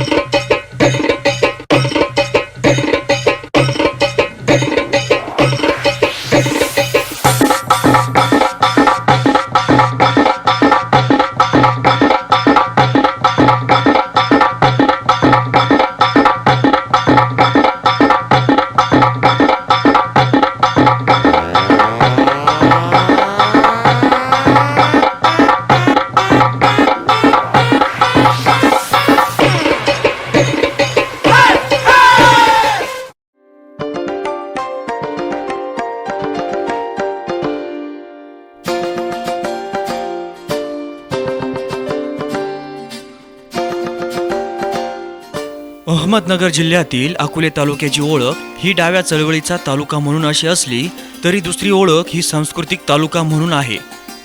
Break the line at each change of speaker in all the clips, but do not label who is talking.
you. Ahmednagar जिल्ह्यातील अकोले तालुक्याची ओळख ही डाव्या चळवळीचा तालुका म्हणून अशी असली तरी दुसरी ओळख ही सांस्कृतिक तालुका म्हणून आहे.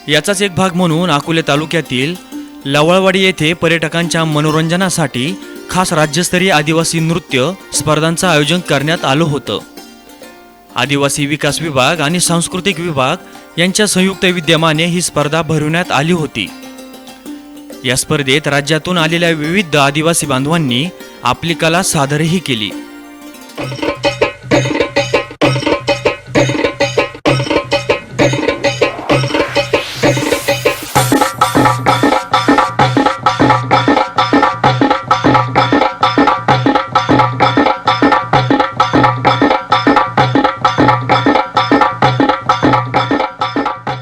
याचाच एक भाग म्हणून अकोले तालुक्यातील लवळवाडी येथे पर्यटकांच्या मनोरंजनासाठी खास राज्यस्तरीय आदिवासी नृत्य स्पर्धांचं आयोजन करण्यात आलं होतं. आदिवासी विकास विभाग आणि सांस्कृतिक विभाग यांच्या संयुक्त विद्यमाने ही स्पर्धा भरवण्यात आली होती. या स्पर्धेत राज्यातून आलेल्या विविध आदिवासी बांधवांनी आपली कला सादरही केली.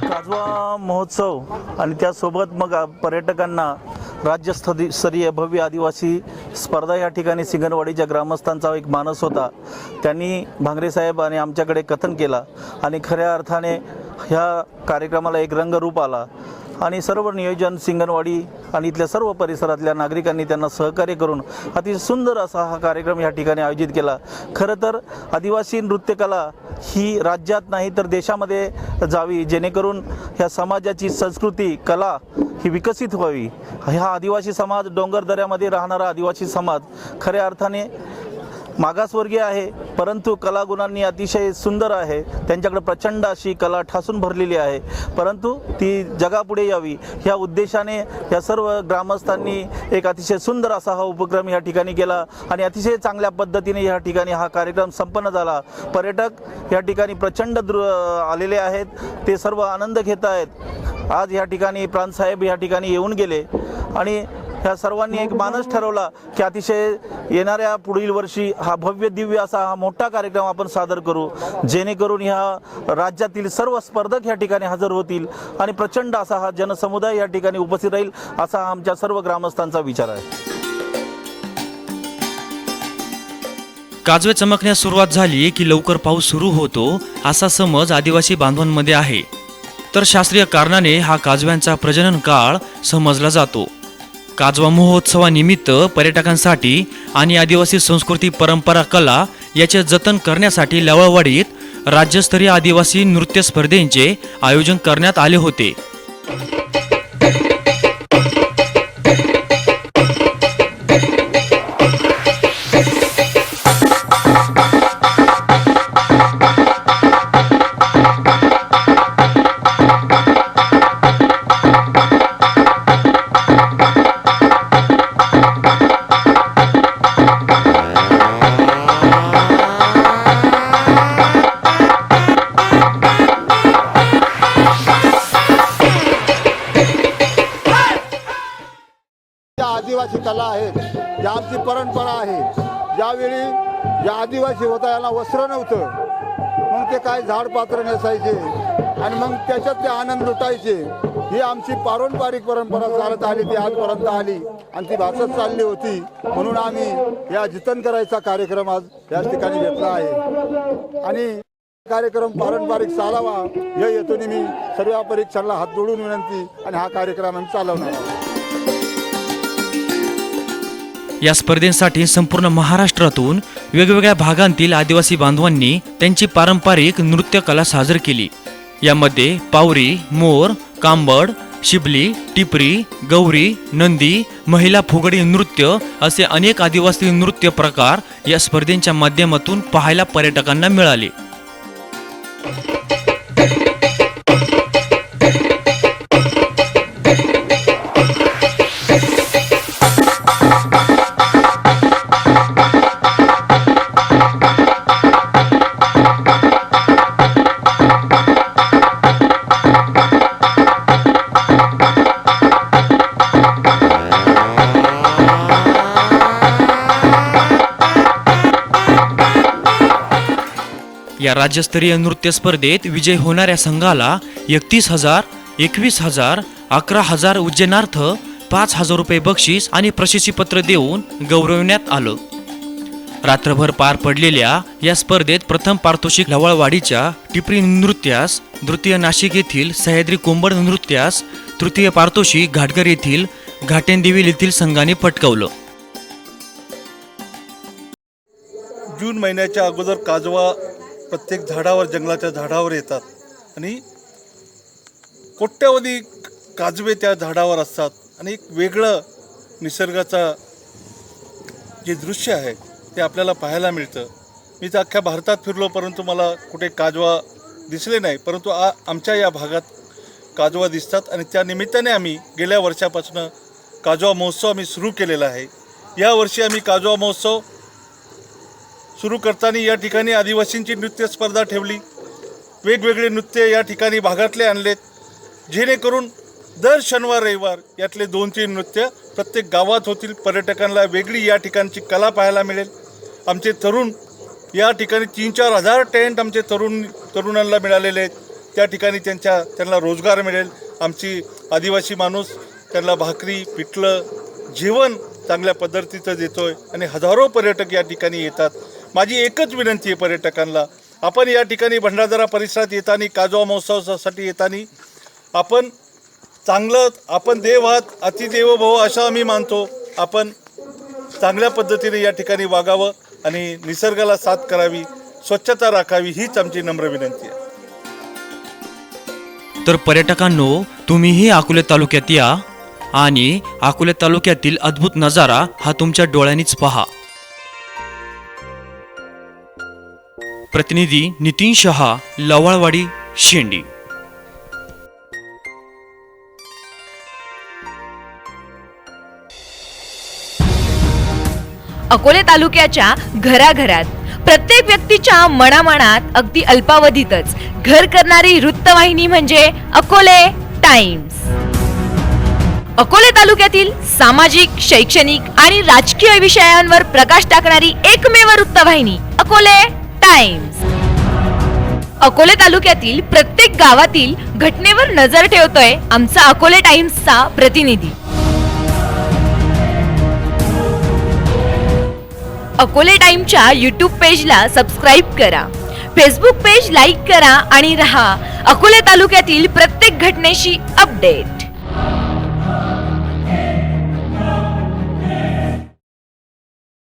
काजवा महोत्सव आणि त्यासोबत मग पर्यटकांना राज्यस्तरीय भव्य आदिवासी स्पर्धा या ठिकाणी सिंगणवाडीच्या ग्रामस्थांचा एक मानस होता. त्यांनी भांगरे साहेब आणि आमच्याकडे कथन केला आणि खऱ्या अर्थाने ह्या कार्यक्रमाला एक रंगरूप आला. आणि सर्व नियोजन सिंगणवाडी आणि इथल्या सर्व परिसरातल्या नागरिकांनी त्यांना सहकार्य करून अतिशय सुंदर असा हा कार्यक्रम या ठिकाणी आयोजित केला. खरं तर आदिवासी नृत्यकला ही राज्यात नाही तर देशामध्ये जावी जेणेकरून ह्या समाजाची संस्कृती कला ही विकसित व्हावी. ह्या आदिवासी समाज डोंगरदऱ्यामध्ये राहणारा आदिवासी समाज खऱ्या अर्थाने मागासवर्गीय आहे परंतु कलागुणांनी अतिशय सुंदर आहे. त्यांच्याकडे प्रचंड अशी कला ठासून भरलेली आहे. परंतु ती जगापुढे यावी ह्या उद्देशाने या सर्व ग्रामस्थांनी एक अतिशय सुंदर असा हा उपक्रम या ठिकाणी केला आणि अतिशय चांगल्या पद्धतीने या ठिकाणी हा कार्यक्रम संपन्न झाला. पर्यटक या ठिकाणी प्रचंड दृ आलेले आहेत. ते सर्व आनंद घेत आहेत. आज या ठिकाणी प्रांतसाहेब या ठिकाणी येऊन गेले आणि ह्या सर्वांनी एक मानस ठरवला की अतिशय येणाऱ्या पुढील वर्षी हा भव्य दिव्य असा हा मोठा कार्यक्रम आपण सादर करू जेणेकरून ह्या राज्यातील सर्व स्पर्धक या ठिकाणी हजर होतील आणि प्रचंड असा हा जनसमुदाय या ठिकाणी उपस्थित राहील असा आमच्या सर्व ग्रामस्थांचा विचार आहे.
काजवे चमकण्यास सुरुवात झाली की लवकर पाऊस सुरू होतो असा समज आदिवासी बांधवांमध्ये आहे. तर शास्त्रीय कारणाने हा काजव्यांचा प्रजनन काळ समजला जातो. काजवा महोत्सवानिमित्त पर्यटकांसाठी आणि आदिवासी संस्कृती परंपरा कला याचे जतन करण्यासाठी लवळवाडीत राज्यस्तरीय आदिवासी नृत्य स्पर्धेंचे आयोजन करण्यात आले होते.
आदिवासी कला आहेत ज्या आमची परंपरा आहे. ज्यावेळी या आदिवासी होता याला वस्त्र नव्हतं. मग ते काय झाड पात्र नेसायचे आणि मग त्याच्यात ते आनंद लुटायचे. ही आमची पारंपरिक परंपरा चालत आली ती आजपर्यंत आली. आणि ती भासत चालली होती. म्हणून आम्ही या जतन करायचा कार्यक्रम आज या ठिकाणी घेतला आहे. आणि कार्यक्रम पारंपरिक चालावा या हेतूने मी सर्व परीक्षांना हात जोडून विनंती आणि हा कार्यक्रम आम्ही चालवणार आहोत.
या स्पर्धेसाठी संपूर्ण महाराष्ट्रातून वेगवेगळ्या भागांतील आदिवासी बांधवांनी त्यांची पारंपरिक नृत्यकला सादर केली. यामध्ये पावरी मोर कांबड शिबली टिपरी गौरी नंदी महिला फुगडी नृत्य असे अनेक आदिवासी नृत्य प्रकार या स्पर्धेच्या माध्यमातून पाहायला पर्यटकांना मिळाले. या राज्यस्तरीय नृत्य स्पर्धेत विजय होणाऱ्या संघाला एकतीस हजार एकवीस हजार अकरा हजार उज्जैनार्थ पाच हजार रुपये बक्षीस आणि प्रशस्तीपत्र देऊन गौरवण्यात आलं. रात्रभर पार पडलेल्या या स्पर्धेत प्रथम पारितोषिक लवळवाडीच्या टिपरी नृत्यास द्वितीय नाशिक येथील सह्याद्री कोंबड नृत्यास तृतीय पारितोषिक घाटगर येथील घाटेंदेवी येथील संघाने पटकावलं.
जून महिन्याच्या अगोदर काजवा प्रत्येक झाडावर जंगलाच्या झाडावर येतात. आणि कोट्यावधी काजवे त्या झाडावर असतात. आणि एक वेगळं निसर्गाचा जे दृश्य आहे ते आपल्याला पाहायला मिळतं. मी तर अख्ख्या भारतात फिरलो परंतु मला कुठे काजवा दिसले नाही. परंतु आ आमच्या या भागात काजवा दिसतात. आणि त्या निमित्ताने आम्ही गेल्या वर्षापासून काजवा महोत्सव आम्ही सुरू केलेला आहे. यावर्षी आम्ही काजवा महोत्सव सुरू करताना या ठिकाणी आदिवासींची नृत्य स्पर्धा ठेवली. वेगवेगळे नृत्य या ठिकाणी भागातले आणलेत. जेणेकरून दर शनिवार रविवार यातले दोन तीन नृत्य प्रत्येक गावात होतील. पर्यटकांना वेगळी या ठिकाणची कला पाहायला मिळेल. आमचे तरुण या ठिकाणी तीन चार हजार टेंट आमचे तरुण तरुणांना मिळालेले आहेत. त्या ठिकाणी त्यांच्या त्यांना रोजगार मिळेल. आमची आदिवासी माणूस त्यांना भाकरी पिठलं जेवण चांगल्या पद्धतीचं देतो आहे आणि हजारो पर्यटक या ठिकाणी येतात. माझी एकच विनंती आहे पर्यटकांना. आपण या ठिकाणी भंडारदरा परिसरात येताना काजवा महोत्सवासाठी येताना आपण चांगलं आपण देव आहात अतिदेव भव असं आम्ही मानतो. आपण चांगल्या पद्धतीने या ठिकाणी वागावं आणि निसर्गाला साथ करावी स्वच्छता राखावी हीच आमची नम्र विनंती आहे.
तर पर्यटकांनो तुम्हीही अकोले तालुक्यात या आणि अकोले तालुक्यातील अद्भुत नजारा हा तुमच्या डोळ्यांनीच पहा. प्रतिनिधी नितीन शहा लवाळवाडी शेंडी.
अकोले तालुक्याच्या घराघरात प्रत्येक व्यक्तीच्या मनामनात अगदी अल्पावधीतच घर करणारी वृत्तवाहिनी म्हणजे अकोले टाइम्स. अकोले तालुक्यातील सामाजिक शैक्षणिक आणि राजकीय विषयांवर प्रकाश टाकणारी एकमेव वृत्तवाहिनी अकोले टाइम्स अकोले तालुक्यातील प्रत्येक गावातील घटनेवर नजर ठेवतोय आमचा अकोले टाइम्सचा प्रतिनिधी. अकोले टाइमच्या यूट्यूब पेजला सबस्क्राईब करा. फेसबुक पेज लाईक करा आणि रहा अकोले तालुक्यातील प्रत्येक घटनेशी अपडेट